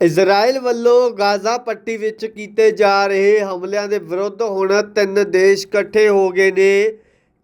Israel ਵੱਲੋਂ Gaza ਪੱਟੀ ਵਿੱਚ ਕੀਤੇ ਜਾ ਰਹੇ ਹਮਲਿਆਂ ਦੇ ਵਿਰੁੱਧ ਹੁਣ ਤਿੰਨ ਦੇਸ਼ ਇਕੱਠੇ ਹੋ ਗਏ ਨੇ।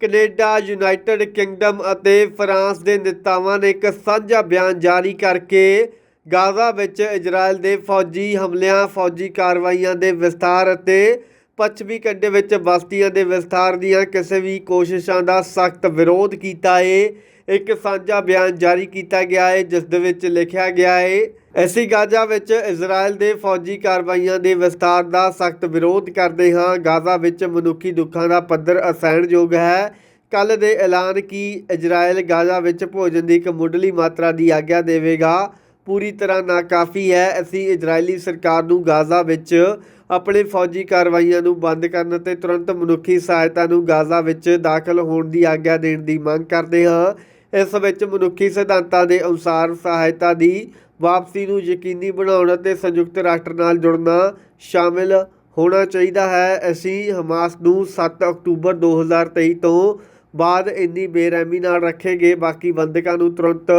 ਕੈਨੇਡਾ, ਯੂਨਾਈਟਿਡ ਕਿੰਗਡਮ ਅਤੇ ਫਰਾਂਸ ਦੇ ਨੇਤਾਵਾਂ ਨੇ ਇੱਕ ਸਾਂਝਾ ਬਿਆਨ ਜਾਰੀ ਕਰਕੇ ਗਾਜ਼ਾ ਵਿੱਚ ਇਜ਼ਰਾਈਲ ਦੇ ਫੌਜੀ ਹਮਲਿਆਂ, ਫੌਜੀ ਕਾਰਵਾਈਆਂ ਦੇ ਵਿਸਥਾਰ ਅਤੇ ਪੱਛਮੀ ਕੰਢੇ ਵਿੱਚ ਬਸਤੀਆਂ ਦੇ ਵਿਸਥਾਰ ਦੀਆਂ ਕਿਸੇ ਵੀ ਕੋਸ਼ਿਸ਼ਾਂ ਦਾ ਸਖਤ ਵਿਰੋਧ ਕੀਤਾ ਹੈ ਇੱਕ ਸਾਂਝਾ ਬਿਆਨ ਜਾਰੀ ਕੀਤਾ ਗਿਆ ਹੈ ਜਿਸ ਦੇ ਵਿੱਚ ਲਿਖਿਆ ਗਿਆ ਹੈ ਅਸੀਂ ਗਾਜ਼ਾ ਵਿੱਚ ਇਜ਼ਰਾਈਲ ਦੇ ਫੌਜੀ ਕਾਰਵਾਈਆਂ ਦੇ ਵਿਸਤਾਰ ਦਾ ਸਖਤ ਵਿਰੋਧ ਕਰਦੇ ਹਾਂ। ਗਾਜ਼ਾ ਵਿੱਚ ਮਨੁੱਖੀ ਦੁੱਖਾਂ ਦਾ ਪੱਧਰ ਅਸਹਿਣਯੋਗ ਹੈ। ਕੱਲ ਦੇ ਐਲਾਨ ਕਿ ਇਜ਼ਰਾਈਲ ਗਾਜ਼ਾ ਵਿੱਚ ਭੋਜਨ ਦੀ ਇੱਕ ਮੁੱਢਲੀ ਮਾਤਰਾ ਦੀ ਆਗਿਆ ਦੇਵੇਗਾ, ਪੂਰੀ ਤਰ੍ਹਾਂ ਨਾਕਾਫੀ ਹੈ। ਅਸੀਂ ਇਜ਼ਰਾਈਲੀ ਸਰਕਾਰ ਨੂੰ ਗਾਜ਼ਾ ਵਿੱਚ ਆਪਣੇ ਫੌਜੀ ਕਾਰਵਾਈਆਂ ਨੂੰ ਬੰਦ ਕਰਨ ਅਤੇ ਤੁਰੰਤ ਮਨੁੱਖੀ ਸਹਾਇਤਾ ਨੂੰ ਗਾਜ਼ਾ ਵਿੱਚ ਦਾਖਲ ਹੋਣ ਦੀ ਆਗਿਆ ਦੇਣ ਦੀ ਮੰਗ ਕਰਦੇ ਹਾਂ। ਇਸ ਵਿੱਚ ਮਨੁੱਖੀ ਸਿਧਾਂਤਾਂ ਦੇ ਅਨੁਸਾਰ ਸਹਾਇਤਾ ਦੀ ਵਾਪਸੀ ਨੂੰ ਯਕੀਨੀ ਬਣਾਉਣ ਅਤੇ ਸੰਯੁਕਤ ਰਾਸ਼ਟਰ ਨਾਲ ਜੁੜਨਾ ਸ਼ਾਮਿਲ ਹੋਣਾ ਚਾਹੀਦਾ ਹੈ। ਅਸੀਂ ਹਮਾਸ ਨੂੰ 7 ਅਕਤੂਬਰ 2023 ਤੋਂ ਬਾਅਦ ਇੰਨੀ ਬੇਰਹਿਮੀ ਨਾਲ ਰੱਖੇ ਗਏ ਬਾਕੀ ਬੰਦਕਾਂ ਨੂੰ ਤੁਰੰਤ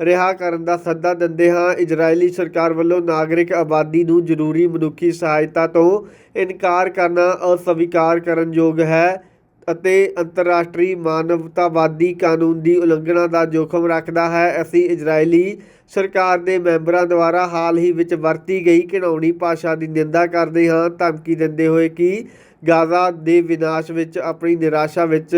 ਰਿਹਾ ਕਰਨ ਦਾ ਸੱਦਾ ਦਿੰਦੇ ਹਾਂ। ਇਜ਼ਰਾਈਲੀ ਸਰਕਾਰ ਵੱਲੋਂ ਨਾਗਰਿਕ ਆਬਾਦੀ ਨੂੰ ਜ਼ਰੂਰੀ ਮਨੁੱਖੀ ਸਹਾਇਤਾ ਤੋਂ ਇਨਕਾਰ ਕਰਨਾ ਅਸਵੀਕਾਰ ਕਰਨਯੋਗ ਹੈ। ਅਤੇ ਅੰਤਰਰਾਸ਼ਟਰੀ ਮਾਨਵਤਾਵਾਦੀ ਕਾਨੂੰਨ ਦੀ ਉਲੰਘਣਾ ਦਾ ਜੋਖਮ ਰੱਖਦਾ ਹੈ। ਅਸੀਂ ਇਜ਼ਰਾਈਲੀ ਸਰਕਾਰ ਦੇ ਮੈਂਬਰਾਂ ਦੁਆਰਾ ਹਾਲ ਹੀ ਵਿੱਚ ਵਰਤੀ ਗਈ ਘਿਣਾਉਣੀ ਭਾਸ਼ਾ ਦੀ ਨਿੰਦਾ ਕਰਦੇ ਹਾਂ। ਧਮਕੀ ਦਿੰਦੇ ਹੋਏ ਕਿ ਗਾਜ਼ਾ ਦੇ ਵਿਨਾਸ਼ ਵਿੱਚ ਆਪਣੀ ਨਿਰਾਸ਼ਾ ਵਿੱਚ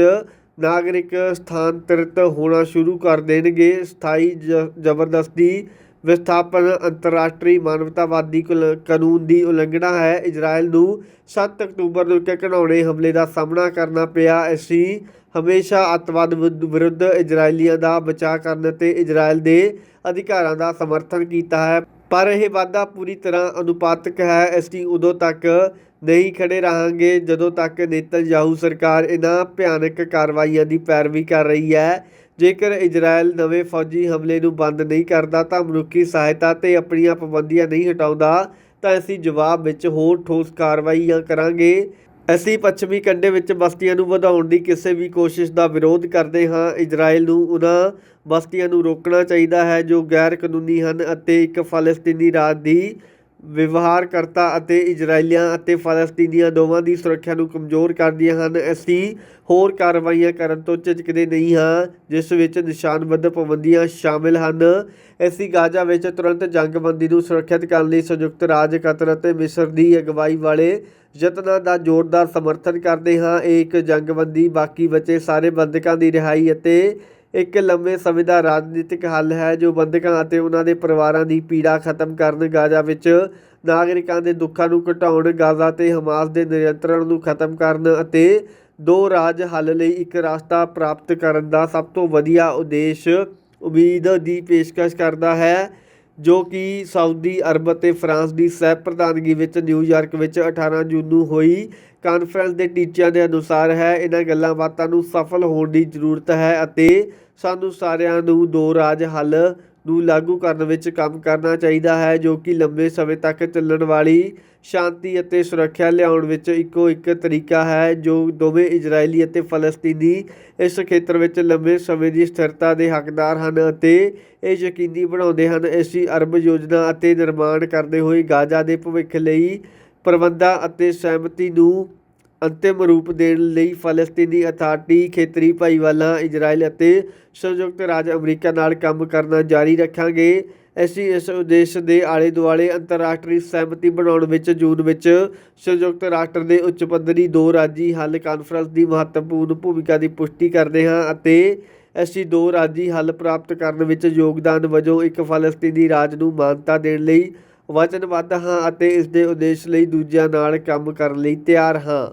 ਨਾਗਰਿਕ ਸਥਾਨਤਰਿਤ ਹੋਣਾ ਸ਼ੁਰੂ ਕਰ ਦੇਣਗੇ। ਸਥਾਈ ਜ- ਜ਼ਬਰਦਸਤੀ ਵਿਸਥਾਪਨ ਅੰਤਰਰਾਸ਼ਟਰੀ ਮਾਨਵਤਾਵਾਦੀ ਕੁਲ- ਕਾਨੂੰਨ ਦੀ ਉਲੰਘਣਾ ਹੈ। ਇਜ਼ਰਾਈਲ ਨੂੰ 7 ਅਕਤੂਬਰ ਨੂੰ ਇੱਕ ਘਿਨਾਉਣੇ ਹਮਲੇ ਦਾ ਸਾਹਮਣਾ ਕਰਨਾ ਪਿਆ। ਅਸੀਂ ਹਮੇਸ਼ਾ ਅੱਤਵਾਦ ਵਿਰੁੱਧ- ਵਿਰੁੱਧ ਇਜ਼ਰਾਈਲੀਆਂ ਦਾ ਬਚਾਅ ਕਰਨ ਅਤੇ ਇਜ਼ਰਾਈਲ ਦੇ ਅਧਿਕਾਰਾਂ ਦਾ ਸਮਰਥਨ ਕੀਤਾ ਹੈ। ਪਰ ਇਹ ਵਾਅਦਾ ਪੂਰੀ ਤਰ੍ਹਾਂ ਅਨੁਪਾਤਕ ਹੈ। ਅਸੀਂ ਉਦੋਂ ਤੱਕ ਨਹੀਂ ਖੜੇ ਰਹਾਂਗੇ ਜਦੋਂ ਤੱਕ ਨੇਤਨਯਾਹੂ ਸਰਕਾਰ ਇਹਨਾਂ ਭਿਆਨਕ ਕਾਰਵਾਈਆਂ ਦੀ ਪੈਰਵੀ ਕਰ ਰਹੀ ਹੈ। ਜੇਕਰ ਇਜ਼ਰਾਈਲ ਨਵੇਂ ਫੌਜੀ ਹਮਲੇ ਨੂੰ ਬੰਦ ਨਹੀਂ ਕਰਦਾ ਤਾਂ ਮਨੁੱਖੀ ਸਹਾਇਤਾ ਤੇ ਆਪਣੀਆਂ ਪਾਬੰਦੀਆਂ ਨਹੀਂ ਹਟਾਉਂਦਾ, ਤਾਂ ਅਸੀਂ ਜਵਾਬ ਵਿੱਚ ਹੋਰ ਠੋਸ ਕਾਰਵਾਈਆਂ ਕਰਾਂਗੇ। ਅਸੀਂ ਪੱਛਮੀ ਕੰਢੇ ਵਿੱਚ ਬਸਤੀਆਂ ਨੂੰ ਵਧਾਉਣ ਦੀ ਕਿਸੇ ਵੀ ਕੋਸ਼ਿਸ਼ ਦਾ ਵਿਰੋਧ ਕਰਦੇ ਹਾਂ। ਇਜ਼ਰਾਈਲ ਨੂੰ ਉਹਨਾਂ ਬਸਤੀਆਂ ਨੂੰ ਰੋਕਣਾ ਚਾਹੀਦਾ ਹੈ ਜੋ ਗੈਰ ਕਾਨੂੰਨੀ ਹਨ ਅਤੇ ਇੱਕ ਫਲਸਤੀਨੀ ਰਾਜ ਦੀ ਵਿਵਹਾਰਕਰਤਾ ਅਤੇ ਇਜ਼ਰਾਈਲੀਆਂ ਅਤੇ ਫਲਸਤੀਨੀਆਂ ਦੋਵਾਂ ਦੀ ਸੁਰੱਖਿਆ ਨੂੰ ਕਮਜ਼ੋਰ ਕਰਦੀਆਂ ਹਨ। ਅਸੀਂ ਹੋਰ ਕਾਰਵਾਈਆਂ ਕਰਨ ਤੋਂ ਝਿਜਕਦੇ ਨਹੀਂ ਹਾਂ, ਜਿਸ ਵਿੱਚ ਨਿਸ਼ਾਨਬੱਧ ਪਾਬੰਦੀਆਂ ਸ਼ਾਮਿਲ ਹਨ। ਅਸੀਂ ਗਾਜ਼ਾ ਵਿੱਚ ਤੁਰੰਤ ਜੰਗਬੰਦੀ ਨੂੰ ਸੁਰੱਖਿਅਤ ਕਰਨ ਲਈ ਸੰਯੁਕਤ ਰਾਜ ਕਤਰ ਅਤੇ ਮਿਸਰ ਦੀ ਅਗਵਾਈ ਵਾਲੇ ਯਤਨਾਂ ਦਾ ਜ਼ੋਰਦਾਰ ਸਮਰਥਨ ਕਰਦੇ ਹਾਂ। ਇਹ ਇੱਕ ਜੰਗਬੰਦੀ, ਬਾਕੀ ਬਚੇ ਸਾਰੇ ਬੰਦਕਾਂ ਦੀ ਰਿਹਾਈ ਅਤੇ ਇੱਕ ਲੰਮੇ ਸਮੇਂ ਦਾ ਰਾਜਨੀਤਿਕ ਹੱਲ ਹੈ ਜੋ ਬੰਦਕਾਂ ਅਤੇ ਉਹਨਾਂ ਦੇ ਪਰਿਵਾਰਾਂ ਦੀ ਪੀੜਾ ਖਤਮ ਕਰਨ, ਗਾਜ਼ਾ ਵਿੱਚ ਨਾਗਰਿਕਾਂ ਦੇ ਦੁੱਖਾਂ ਨੂੰ ਘਟਾਉਣ, ਗਾਜ਼ਾ ਤੇ ਹਮਾਸ ਦੇ ਨਿਯੰਤਰਣ ਨੂੰ ਖਤਮ ਕਰਨ ਅਤੇ ਦੋ ਰਾਜ ਹੱਲ ਲਈ ਇੱਕ ਰਸਤਾ ਪ੍ਰਾਪਤ ਕਰਨ ਦਾ ਸਭ ਤੋਂ ਵਧੀਆ ਉਦੇਸ਼ ਉਮੀਦ ਦੀ ਪੇਸ਼ਕਸ਼ ਕਰਦਾ ਹੈ। ਜੋ ਕਿ ਸਾਊਦੀ ਅਰਬ ਅਤੇ ਫਰਾਂਸ ਦੀ ਸਹਿ ਪ੍ਰਧਾਨਗੀ ਵਿੱਚ ਨਿਊਯਾਰਕ ਵਿੱਚ 18 ਜੂਨ ਨੂੰ ਹੋਈ। ਕਾਨਫਰੰਸ ਦੇ ਟੀਚਿਆਂ ਦੇ ਅਨੁਸਾਰ ਹੈ, ਇਹਨਾਂ ਗੱਲਾਂ ਬਾਤਾਂ ਨੂੰ ਸਫਲ ਹੋਣ ਦੀ ਜ਼ਰੂਰਤ ਹੈ ਅਤੇ ਸਾਨੂੰ ਸਾਰਿਆਂ ਨੂੰ ਦੋ ਰਾਜ ਹੱਲ ਨੂੰ ਲਾਗੂ ਕਰਨ ਵਿੱਚ ਕੰਮ ਕਰਨਾ ਚਾਹੀਦਾ ਹੈ, ਜੋ ਕਿ ਲੰਬੇ ਸਮੇਂ ਤੱਕ ਚੱਲਣ ਵਾਲੀ ਸ਼ਾਂਤੀ ਅਤੇ ਸੁਰੱਖਿਆ ਲਿਆਉਣ ਵਿੱਚ ਇੱਕੋ ਇੱਕ ਤਰੀਕਾ ਹੈ, ਜੋ ਦੋਵੇਂ ਇਜ਼ਰਾਈਲੀ ਅਤੇ ਫਲਸਤੀਨੀ ਇਸ ਖੇਤਰ ਵਿੱਚ ਲੰਬੇ ਸਮੇਂ ਦੀ ਸਥਿਰਤਾ ਦੇ ਹੱਕਦਾਰ ਹਨ ਅਤੇ ਇਹ ਯਕੀਨੀ ਬਣਾਉਂਦੇ ਹਨ ਅਸੀਂ ਅਰਬ ਯੋਜਨਾ ਅਤੇ ਨਿਰਮਾਣ ਕਰਦੇ ਹੋਏ ਗਾਜ਼ਾ ਦੇ ਭਵਿੱਖ ਲਈ ਪ੍ਰਬੰਧਾਂ ਅਤੇ ਸਹਿਮਤੀ ਨੂੰ ਅੰਤਿਮ ਰੂਪ ਦੇਣ ਲਈ ਫਲਸਤੀਨੀ ਅਥਾਰਟੀ, ਖੇਤਰੀ ਭਾਈਵਾਲਾਂ, ਇਜ਼ਰਾਈਲ ਅਤੇ ਸੰਯੁਕਤ ਰਾਜ ਅਮਰੀਕਾ ਨਾਲ ਕੰਮ ਕਰਨਾ ਜਾਰੀ ਰੱਖਾਂਗੇ। ਅਸੀਂ ਇਸ ਉਦੇਸ਼ ਦੇ ਆਲੇ ਦੁਆਲੇ ਅੰਤਰਰਾਸ਼ਟਰੀ ਸਹਿਮਤੀ ਬਣਾਉਣ ਵਿੱਚ, ਜੂਨ ਵਿੱਚ ਸੰਯੁਕਤ ਰਾਸ਼ਟਰ ਦੇ ਉੱਚ ਪੱਧਰੀ ਦੋ ਰਾਜੀ ਹੱਲ ਕਾਨਫਰੰਸ ਦੀ ਮਹੱਤਵਪੂਰਨ ਭੂਮਿਕਾ ਦੀ ਪੁਸ਼ਟੀ ਕਰਦੇ ਹਾਂ ਅਤੇ ਅਸੀਂ ਦੋ ਰਾਜੀ ਹੱਲ ਪ੍ਰਾਪਤ ਕਰਨ ਵਿੱਚ ਯੋਗਦਾਨ ਵਜੋਂ ਇੱਕ ਫਲਸਤੀਨੀ ਰਾਜ ਨੂੰ ਮਾਨਤਾ ਦੇਣ ਲਈ ਵਚਨਬੱਧ ਹਾਂ ਅਤੇ ਇਸ ਦੇ ਉਦੇਸ਼ ਲਈ ਦੂਜਿਆਂ ਨਾਲ ਕੰਮ ਕਰਨ ਲਈ ਤਿਆਰ ਹਾਂ।